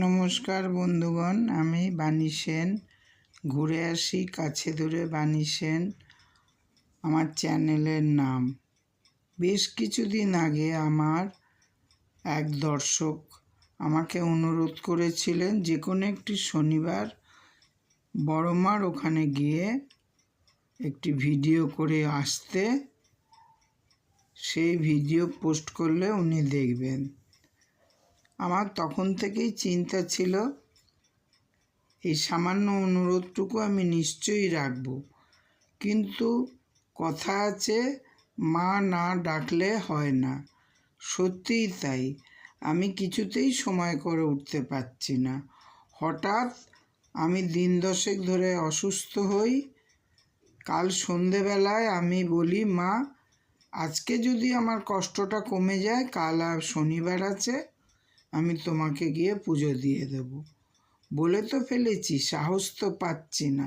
নমস্কার বন্ধুগণ, আমি বাণী সেন। ঘুরে আসি কাছে দূরে বাণী সেন, আমার চ্যানেলের নাম। বেশ কিছুদিন আগে আমার এক দর্শক আমাকে অনুরোধ করেছিলেন যে কোনো একটি শনিবার বড়মার ওখানে গিয়ে একটি ভিডিও করে আসতে। সেই ভিডিও পোস্ট করলে উনি দেখবেন। আমার তখন থেকেই চিন্তা ছিল, এই সামান্য অনুরোধটুকু আমি নিশ্চয়ই রাখব। কিন্তু কথা আছে, মা না ডাকলে হয় না। সত্যিই তাই, আমি কিছুতেই সময় করে উঠতে পারছি না। হঠাৎ আমি দিন দশেক ধরে অসুস্থ হই। কাল সন্ধেবেলায় আমি বলি, মা, আজকে যদি আমার কষ্টটা কমে যায়, কাল আর শনিবার আছে আমি তোমাকে গিয়ে পুজো দিয়ে দেব। বলে তো ফেলেছি, সাহস তো পাচ্ছি না,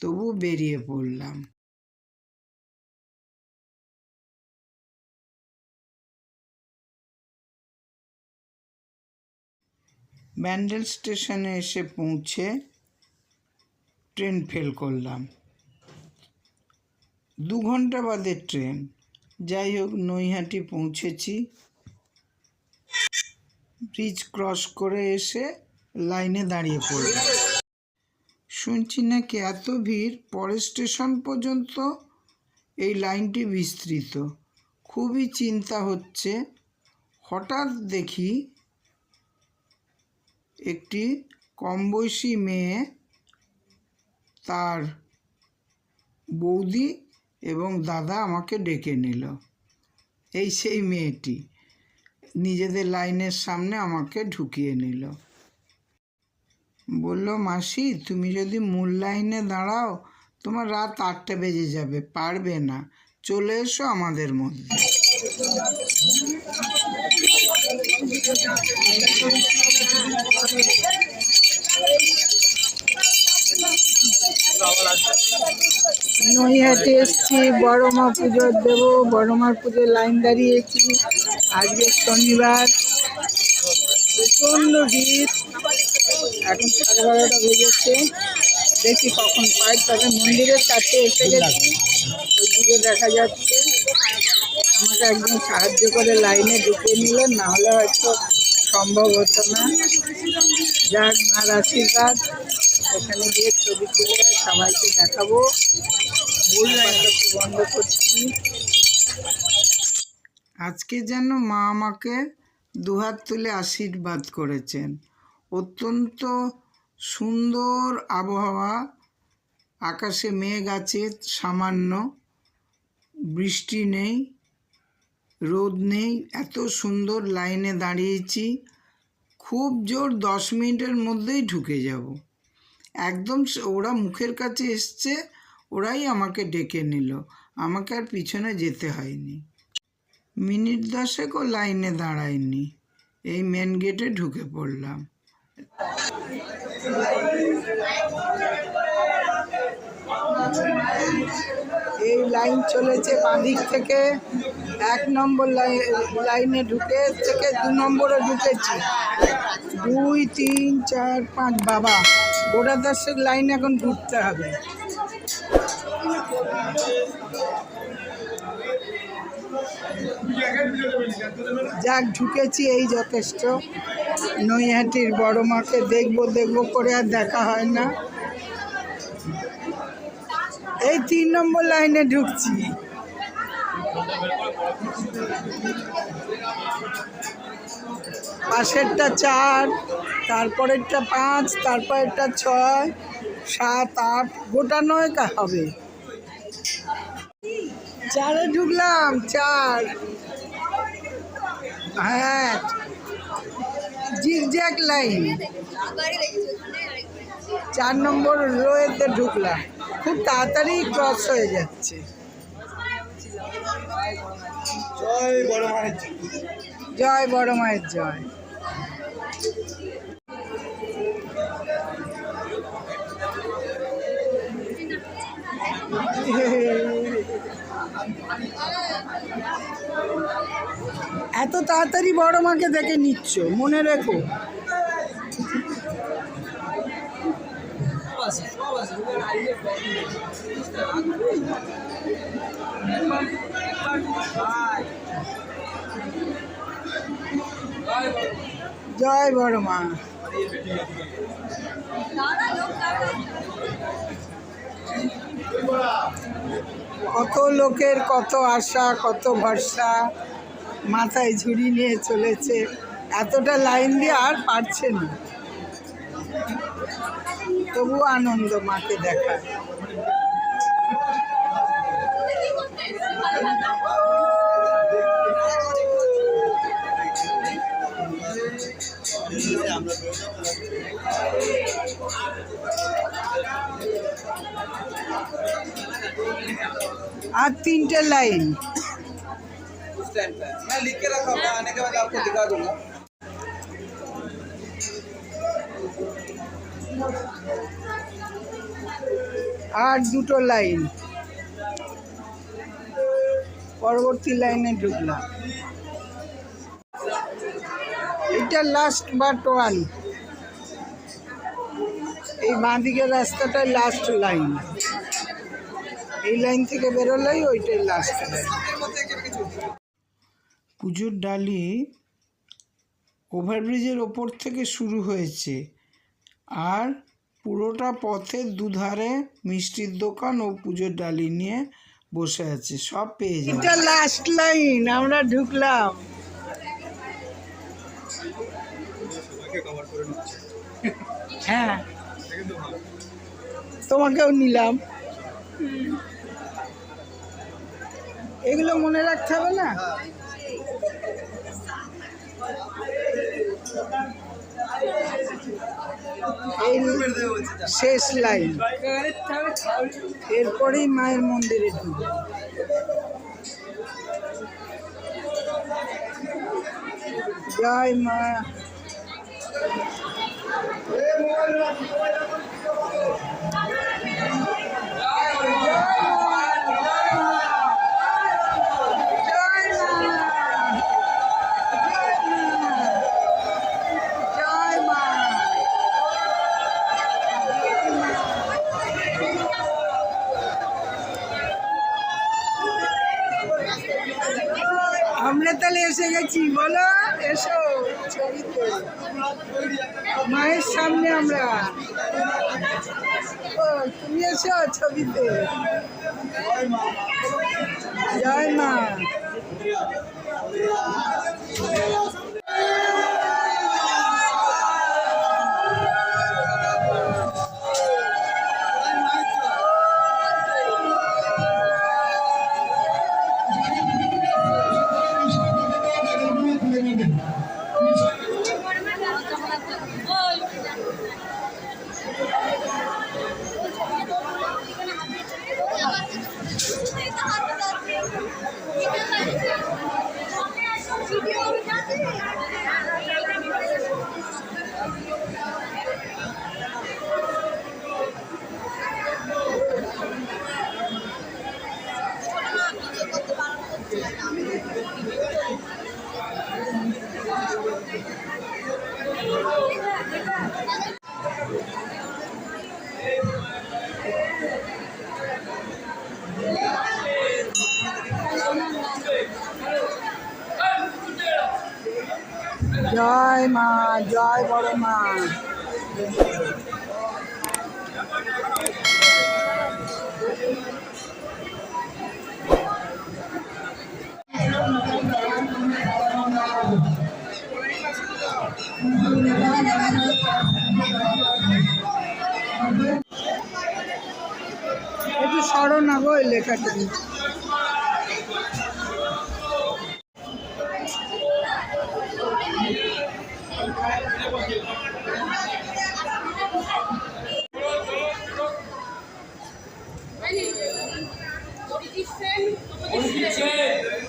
তবু বেরিয়ে পড়লাম। ব্যান্ডেল স্টেশনে এসে পৌঁছে ট্রেন ফেল করলাম। দু ঘণ্টা বাদে ট্রেন। যাই হোক, নৈহাটি পৌঁছেছি। ব্রিজ ক্রস করে এসে লাইনে দাঁড়িয়ে পড়লাম শুনছি নাকি এত ভিড় পরের স্টেশন পর্যন্ত? এই লাইনটি বিস্তৃত। খুবই চিন্তা হচ্ছে। হঠাৎ দেখি একটি কম বয়সী মেয়ে তার বৌদি এবং দাদা আমাকে ডেকে নিল। এই সেই মেয়েটি। নিজেদের লাইনের সামনে আমাকে ঢুকিয়ে নিল। বলল, মাসি, তুমি যদি মূল লাইনে দাঁড়াও, তোমার রাত আটটা বেজে যাবে, পারবে না। চলে এসো আমাদের মধ্যে। নৈহাটি এসছি বড় মা পুজোর দেব বড় মার পুজোর লাইন দাঁড়িয়েছি। আজকে শনিবার, প্রচণ্ড ভিড়। এখন সাড়ে বারোটা বেজেছে। দেখি কখন পাই, তবে মন্দিরের কাছে এসে গেছি। ওই দিকে দেখা যাচ্ছে। আমাকে একজন সাহায্য করে লাইনে ঢুকিয়ে নিলেন না হলে হয়তো সম্ভব হতো না। যাক, মার আশীর্বাদ। ওখানে গিয়ে ছবি তুলে সবাইকে দেখাবো। রাস্তাকে বন্ধ করছি। আজকে যেন মা আমাকে দুহাত তুলে আশীর্বাদ করেছেন। অত্যন্ত সুন্দর আবহাওয়া আকাশে মেঘ আছে সামান্য বৃষ্টি নেই রোদ নেই এত সুন্দর লাইনে দাঁড়িয়েছি। খুব জোর দশ মিনিটের মধ্যেই ঢুকে যাব। একদম ওরা মুখের কাছে এসছে, ওরাই আমাকে ডেকে নিল। আমাকে আর পিছনে যেতে হয়নি। মিনিট দশেকও লাইনে দাঁড়ায়নি। এই মেন গেটে ঢুকে পড়লাম। এই লাইন চলেছে বাঁদিক থেকে। এক নম্বর লাইনে ঢুকে থেকে দু নম্বরে ঢুকেছি। দুই, তিন, চার, পাঁচ, বাবা। গোটা দশের লাইন এখন ঢুকতে হবে। যাক, ঢুকেছি, এই যথেষ্ট। নৈহাটির বড় মাকে দেখব দেখব করে আর দেখা হয় না। এই তিন নম্বর লাইনে ঢুকছি। পাশেরটা চার, তারপরেরটা পাঁচ, তারপরেরটা ছয়, সাত, আট, গোটা নয় হবে? চারে ঢুকলাম, চার। হ্যাঁ জিগজ্যাগ লাইন। চার নম্বর রোয়েতে ঢুকলাম। খুব তাড়াতাড়ি ক্রস হয়ে যাচ্ছে। জয় বড় মায়ের জয়। জয় বড় মায়ের জয় এত তাড়াতাড়ি বড় মাকে দেখে নিচ্ছ মনে রেখো জয় বড় মা। কত লোকের কত আশা, কত ভরসা, মাথায় ঝুড়ি নিয়ে চলেছে। এতটা লাইন দিয়ে আর পারছে না। তবু আনন্দ মাকে দেখা। আর তিনটে লাইন। লিখে রাখা আর দুটো লাইন। পরবর্তী লাইনে ঢুকলাম। এটা লাস্ট বাট ওয়ান এই বাঁদিকের রাস্তাটাই লাস্ট লাইন এই লাইন থেকে বেরোলেই ওইটাই লাস্ট লাইন পুজোর ডালি ওভারব্রিজের ওপর থেকে শুরু হয়েছে। আর পুরোটা পথের দুধারে মিষ্টির দোকান ও পুজোর ডালি নিয়ে বসে আছে। সব পেয়ে যাবে। এটা লাস্ট লাইন আমরা ঢুকলাম। হ্যাঁ। তোমাকেও নিলাম। এগুলো মনে রাখতে হবে না? এই শেষ লাইন। এরপরেই মায়ের মন্দিরে ঢুকবে। জয় মা আমরা তাহলে এসে গেছি বলো এসো ছবিতে মায়ের সামনে আমরা। ও তুমি এসো ছবিতে। জয় মা। জয় বড় মা। একটু সরো না গো লেখাটা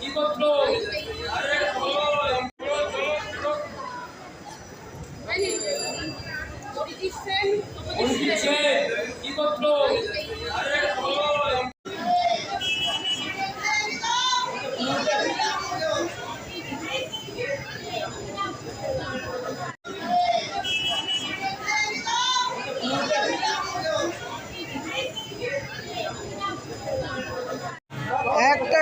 কি করছ কি করছ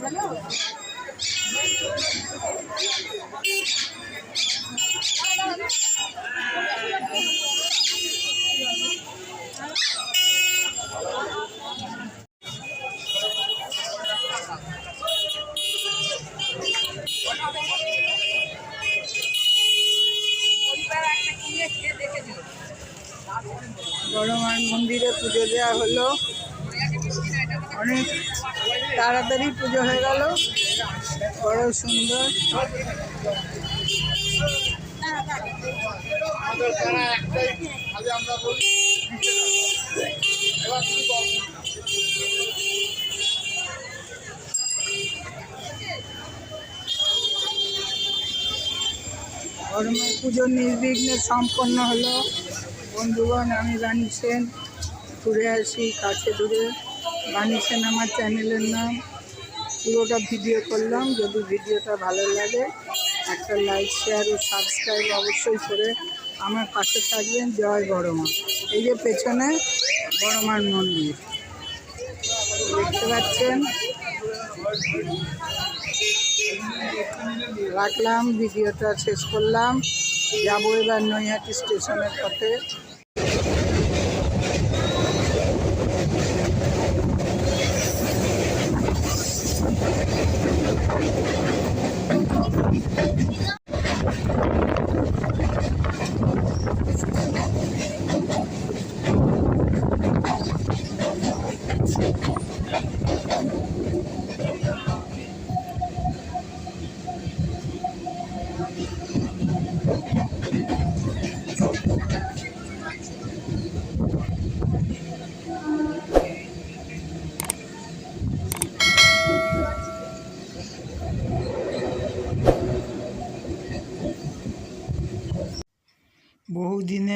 Hello. বড়মার মন্দিরে পুজো দেওয়া হলো। অনেক তাড়াতাড়ি পুজো হয়ে গেল। বড় সুন্দর। পুজো নির্বিঘ্নে সম্পন্ন হলো। বন্ধুগণ, আমি রানী সেন। ঘুরে আসি কাছে দূরে। রানী সেন আমার চ্যানেলের নাম। পুরোটা ভিডিও করলাম। যদি ভিডিওটা ভালো লাগে, একটা লাইক, শেয়ার ও সাবস্ক্রাইব অবশ্যই করে আমার পাশে থাকবেন জয় বড়মা। এই যে পেছনে বড়মার মন্দির। দেখতে পাচ্ছেন? রাখলাম, ভিডিওটা শেষ করলাম। যাব এবার নৈহাটি স্টেশনের পথে।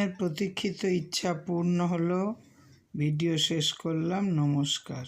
বহুদিনের প্রতীক্ষিত ইচ্ছা পূর্ণ হলো। ভিডিও শেষ করলাম। নমস্কার।